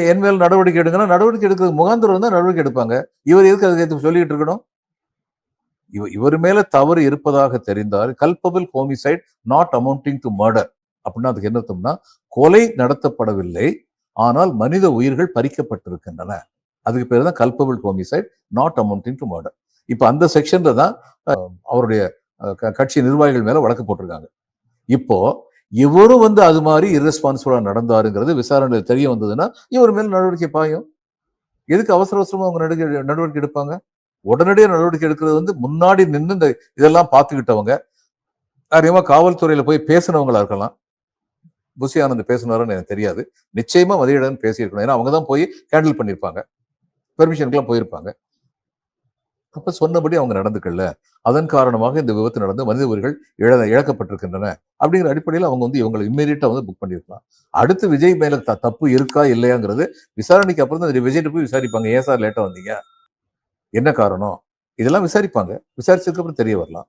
என் மேல் நடவடிக்கை எடுங்கன்னா நடவடிக்கை எடுக்கிறது முகாந்திரம் தான் நடவடிக்கை எடுப்பாங்க. இவர் எதுக்கு அதுக்கு சொல்லிட்டு இருக்கணும்? இவ இவர் மேல தவறு இருப்பதாக தெரிந்தால் culpable homicide not amounting to murder அப்படின்னா அதுக்கு என்ன அர்த்தம்னா கொலை நடத்தப்படவில்லை ஆனால் மனித உயிர்கள் பறிக்கப்பட்டிருக்கின்றன. அதுக்கு பேர் தான் culpable homicide not amounting to murder இப்போ அந்த செக்ஷன்ல தான் அவருடைய கட்சி நிர்வாகிகள் மேல வழக்கு போட்டிருக்காங்க. இப்போ இவரும் வந்து அது மாதிரி irresponsible-ஆ நடந்தாருங்கிறது விசாரணையில் தெரிய வந்ததுன்னா இவர் மேல் நடவடிக்கை பாயும். எதுக்கு அவசர அவசரமாக அவங்க நடவடிக்கை நடவடிக்கை எடுப்பாங்க? உடனடியாக நடவடிக்கை எடுக்கிறது வந்து முன்னாடி நின்று இந்த இதெல்லாம் பார்த்துக்கிட்டவங்க. அதிகமாக காவல்துறையில் போய் பேசினவங்களா இருக்கலாம். புசி ஆனந்த் பேசினாருன்னு எனக்கு தெரியாது. நிச்சயமா மதியிடம் பேசியிருக்கணும். ஏன்னா அவங்க தான் போய் ஹேண்டில் பண்ணியிருப்பாங்க. பெர்மிஷனுக்குலாம் போயிருப்பாங்க. அப்ப சொன்னபடி அவங்க நடந்துக்கல. அதன் காரணமாக இந்த விபத்து நடந்து மனித உயிர்கள் இழ இழக்கப்பட்டிருக்கின்றன. அப்படிங்கிற அடிப்படையில் அவங்க வந்து இவங்களை இம்மீடியட்டா வந்து புக் பண்ணியிருக்கலாம். அடுத்து விஜய் மேல த- தப்பு இருக்கா இல்லையாங்கிறது விசாரணைக்கு அப்புறம் தான் விஜய் போய் விசாரிப்பாங்க. ஏன் சார் லேட்டா வந்தீங்க? என்ன காரணம்? இதெல்லாம் விசாரிப்பாங்க. விசாரிச்சதுக்கு அப்புறம் தெரிய வரலாம்.